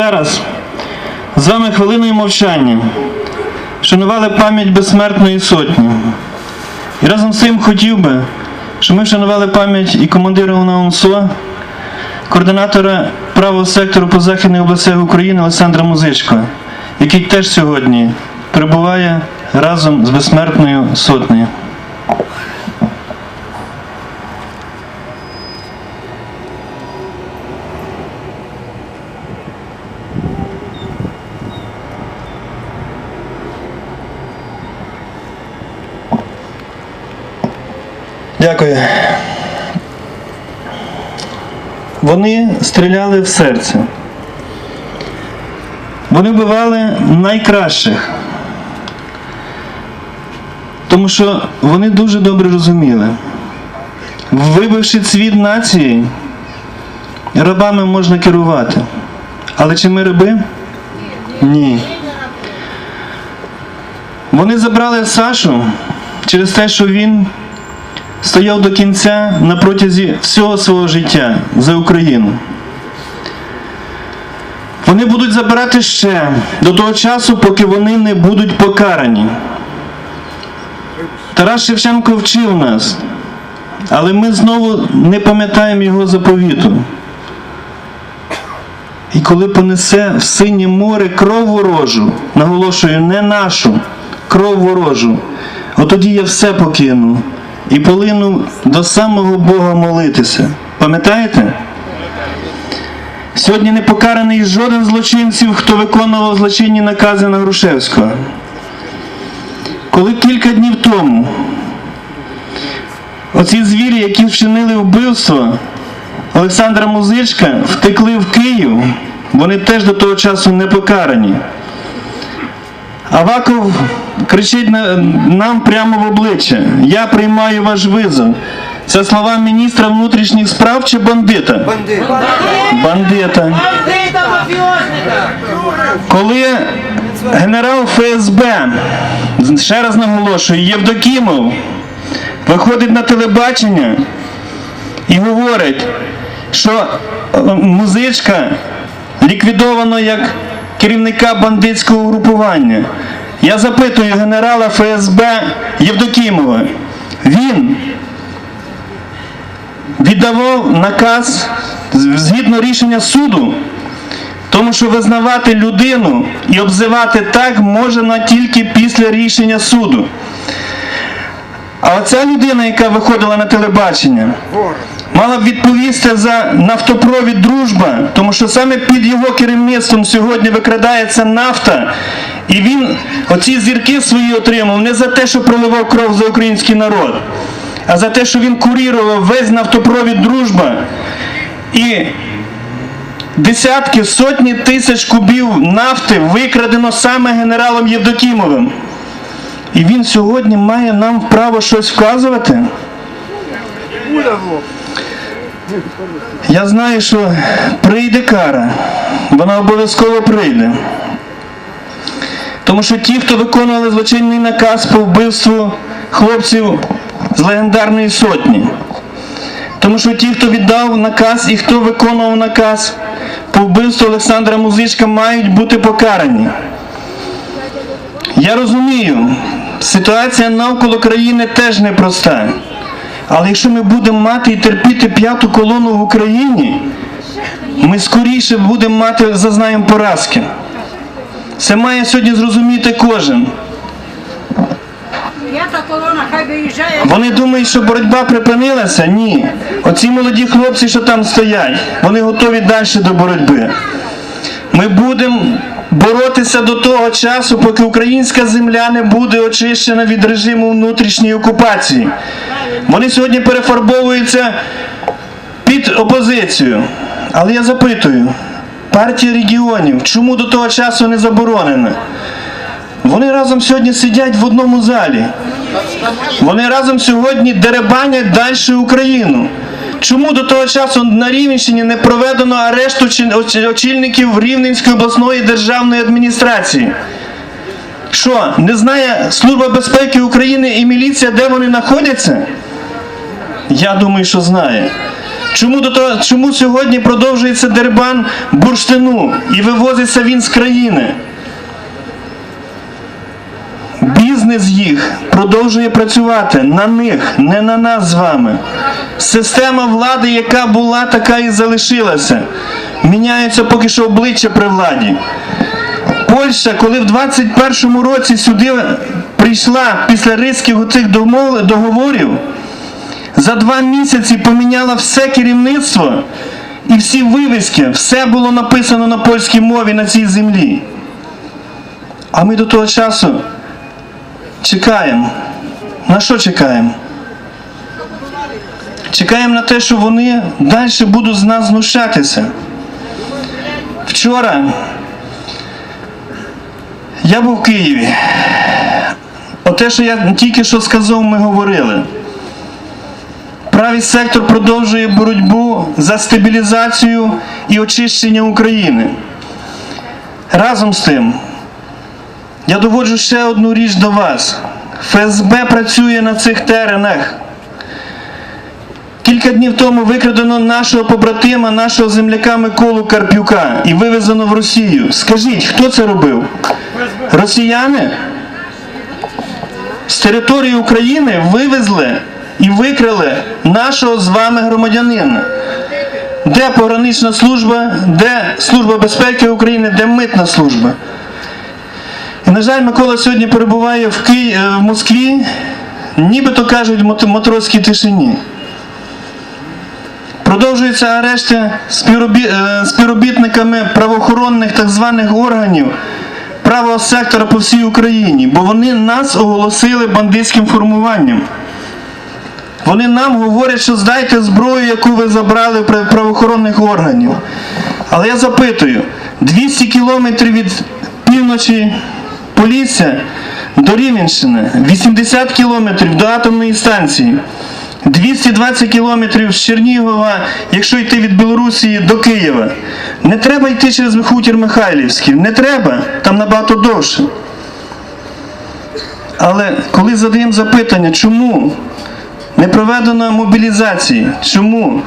Зараз з вами хвилиною мовчання шанували пам'ять безсмертної сотні. І разом з тим хотів би, щоб ми вшанували пам'ять і командира УНАУНСО, координатора правого сектору по Західних областях України Олександра Музичко, який теж сьогодні перебуває разом з безсмертною сотнею. Дякую. Вони стріляли в серце. Вони вбивали найкращих. Тому що вони дуже добре розуміли. Вибивши цвіт нації, рабами можна керувати. Але чи ми раби? Ні. Вони забрали Сашу через те, що він стояв до кінця на протязі всього свого життя за Україну. Вони будуть забирати ще до того часу, поки вони не будуть покарані. Тарас Шевченко вчив нас, але ми знову не пам'ятаємо його заповіту. І коли понесе в синє море кров ворожу, наголошую, не нашу, кров ворожу, отоді я все покину і полину до самого Бога молитися. Пам'ятаєте? Сьогодні не покараний жоден злочинців, хто виконував злочинні накази на Грушевського. Коли кілька днів тому оці звірі, які вчинили вбивство Олександра Музичка, втекли в Київ, вони теж до того часу не покарані. Аваков кричить на- нам прямо в обличчя: Я приймаю ваш визов. Це слова міністра внутрішніх справ чи бандита? Бандита. Бандита! Коли генерал ФСБ, ще раз наголошую, Євдокімов виходить на телебачення і говорить, що е, музичка ліквідовано як керівника бандитського угрупування. Я запитую генерала ФСБ Євдокімова. Він віддавав наказ згідно рішення суду тому що визнавати людину і обзивати так можна тільки після рішення суду. А оця людина, яка виходила на телебачення, мала б відповісти за нафтопровід дружба, тому що саме під його керівництвом сьогодні викрадається нафта. І він оці зірки свої отримав не за те, що проливав кров за український народ, а за те, що він курірував весь нафтопровід дружба. І Десятки, сотні тисяч кубів нафти викрадено саме генералом Євдокімовим. І він сьогодні має нам право щось вказувати. Я знаю, що прийде кара. Вона обов'язково прийде. Тому що ті, хто виконували злочинний наказ по вбивству хлопців з легендарної сотні. Тому що ті, хто віддав наказ і хто виконував наказ по вбивству Олександра Музичка, мають бути покарані. Я розумію, ситуація навколо країни теж непроста. Але якщо ми будемо мати і терпіти п'яту колону в Україні, ми скоріше будемо мати, зазнаємо поразки. Це має сьогодні зрозуміти кожен. Вони думають, що боротьба припинилася? Ні. Оці молоді хлопці, що там стоять, вони готові далі до боротьби. Ми будемо боротися до того часу, поки українська земля не буде очищена від режиму внутрішньої окупації. Вони сьогодні перефарбовуються під опозицію. Але я запитую, партія регіонів, чому до того часу не заборонена? Вони разом сьогодні сидять в одному залі. Вони разом сьогодні деребанять далі Україну. Чому до того часу на Рівненщині не проведено арешту очільників Рівненської обласної державної адміністрації? Що, не знає Служба безпеки України і міліція, де вони знаходяться? Я думаю, що знає. Чому, до чому сьогодні продовжується дербан бурштину і вивозиться він з країни? Бізнес їх продовжує працювати на них, не на нас з вами. Система влади, яка була, така і залишилася. Міняються поки що обличчя при владі. Польща, коли в 21-му році сюди прийшла після ризьків цих договорів, за два місяці поміняла все керівництво і всі вивіски, все було написано на польській мові на цій землі. А ми до того часу чекаємо. На що чекаємо? Чекаємо на те, що вони далі будуть з нас знущатися. Вчора я був в Києві. Оте, що я тільки що сказав, ми говорили. Правий сектор продовжує боротьбу за стабілізацію і очищення України. Разом з тим, я доводжу ще одну річ до вас. ФСБ працює на цих теренах. Кілька днів тому викрадено нашого побратима, нашого земляка Миколу Карпюка і вивезено в Росію. Скажіть, хто це робив? Росіяни? З території України вивезли і викрали нашого з вами громадянина. Де погранична служба, де Служба безпеки України, де митна служба? І, на жаль, Микола сьогодні перебуває в, Ки... е, в Москві, нібито кажуть в мот- матросській тишині. Продовжуються арешти співробі... е, співробітниками правоохоронних так званих органів правого сектора по всій Україні, бо вони нас оголосили бандитським формуванням. Вони нам говорять, що здайте зброю, яку ви забрали в правоохоронних органів. Але я запитую: 200 кілометрів від півночі Полісся до Рівненщини, 80 кілометрів до атомної станції, 220 кілометрів з Чернігова, якщо йти від Білорусі до Києва. Не треба йти через хутір Михайлівський, не треба, там набагато довше. Але коли задаємо запитання, чому не проведено мобілізації, чому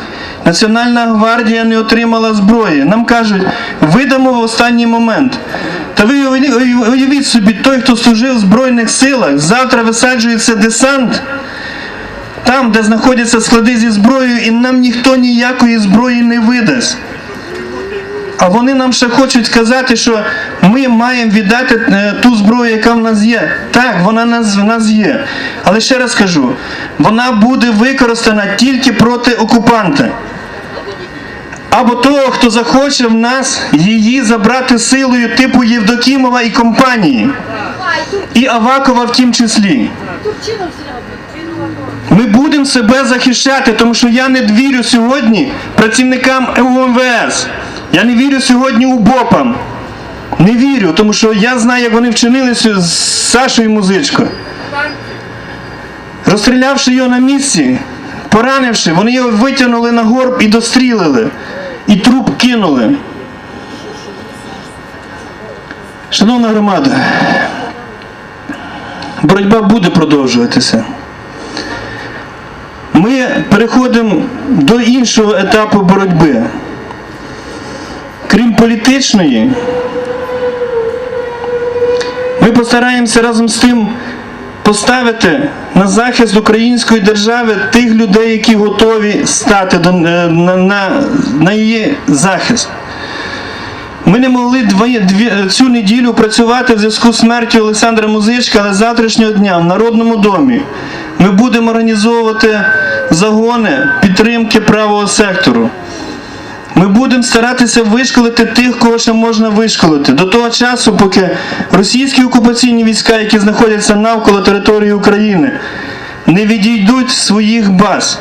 Національна гвардія не отримала зброї, нам кажуть, видамо в останній момент. Та ви уявіть собі, той, хто служив в Збройних силах, завтра висаджується десант там, де знаходяться склади зі зброєю, і нам ніхто ніякої зброї не видасть. А вони нам ще хочуть сказати, що ми маємо віддати е, ту зброю, яка в нас є. Так, вона нас, в нас є. Але ще раз кажу, вона буде використана тільки проти окупанта. Або того, хто захоче в нас її забрати силою типу Євдокімова і компанії. І Авакова в тім числі. Ми будемо себе захищати, тому що я не вірю сьогодні працівникам УМВС. Я не вірю сьогодні УБОПам. Не вірю, тому що я знаю, як вони вчинили з Сашою Музичко. Розстрілявши його на місці, поранивши, вони його витягнули на горб і дострілили. І труп кинули. Шановна громада, боротьба буде продовжуватися. Ми переходимо до іншого етапу боротьби. Крім політичної, постараємося разом з тим поставити на захист української держави тих людей, які готові стати до, е, на, на, на її захист. Ми не могли двоє- дві, цю неділю працювати в зв'язку з смертю Олександра Музичка, але завтрашнього дня в Народному домі ми будемо організовувати загони підтримки правого сектору. Ми будемо старатися вишколити тих, кого ще можна вишколити. До того часу, поки російські окупаційні війська, які знаходяться навколо території України, не відійдуть з своїх баз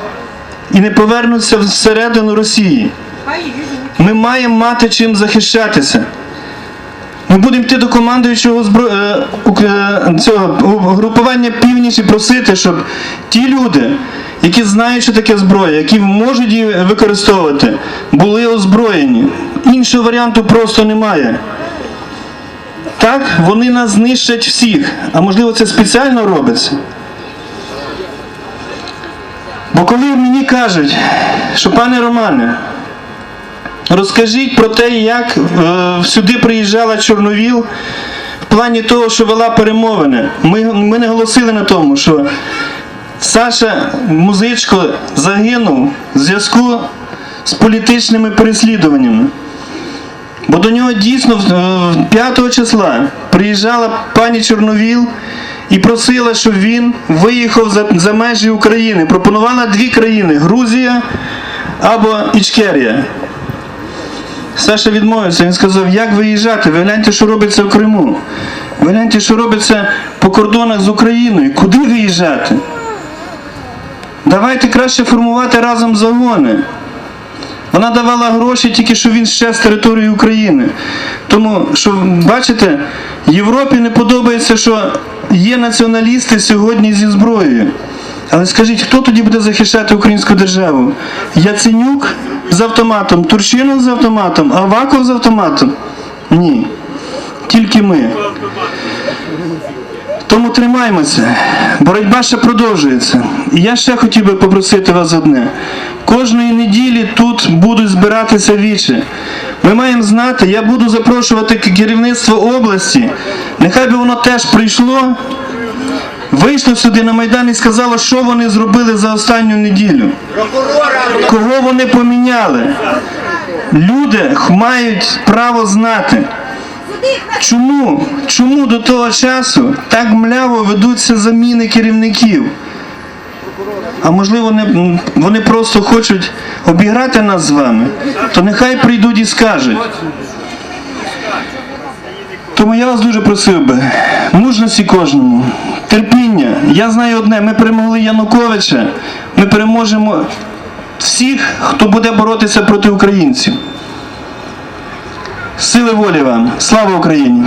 і не повернуться всередину Росії. Ми маємо мати чим захищатися. Ми будемо йти до командуючого збро... е, е, цього групування північ і просити, щоб ті люди, які знають, що таке зброя, які можуть її використовувати, були озброєні. Іншого варіанту просто немає. Так, вони нас знищать всіх. А можливо, це спеціально робиться. Бо коли мені кажуть, що пане Романе, розкажіть про те, як е, сюди приїжджала Чорновіл в плані того, що вела перемовини. Ми, ми не голосили на тому, що Саша Музичко загинув в зв'язку з політичними переслідуваннями. Бо до нього дійсно е, 5 числа приїжджала пані Чорновіл і просила, щоб він виїхав за, за межі України. Пропонувала дві країни Грузія або Ічкерія. Саша відмовився, він сказав, як виїжджати? Ви гляньте, що робиться в Криму. Ви гляньте, що робиться по кордонах з Україною. Куди виїжджати? Давайте краще формувати разом загони. Вона давала гроші тільки що він ще з території України. Тому що, бачите, Європі не подобається, що є націоналісти сьогодні зі зброєю. Але скажіть, хто тоді буде захищати українську державу? Яценюк з автоматом, Турчинов з автоматом, Аваков з автоматом? Ні. Тільки ми. Тому тримаймося. Боротьба ще продовжується. І я ще хотів би попросити вас одне. Кожної неділі тут будуть збиратися вічі. Ми маємо знати, я буду запрошувати керівництво області. Нехай би воно теж прийшло, вийшло сюди на Майдан і сказало, що вони зробили за останню неділю. Кого вони поміняли. Люди мають право знати. Чому? Чому до того часу так мляво ведуться заміни керівників? А можливо, вони, вони просто хочуть обіграти нас з вами, то нехай прийдуть і скажуть. Тому я вас дуже просив би, мужності кожному, терпіння. Я знаю одне, ми перемогли Януковича, ми переможемо всіх, хто буде боротися проти українців. Сили волі вам! Слава Україні!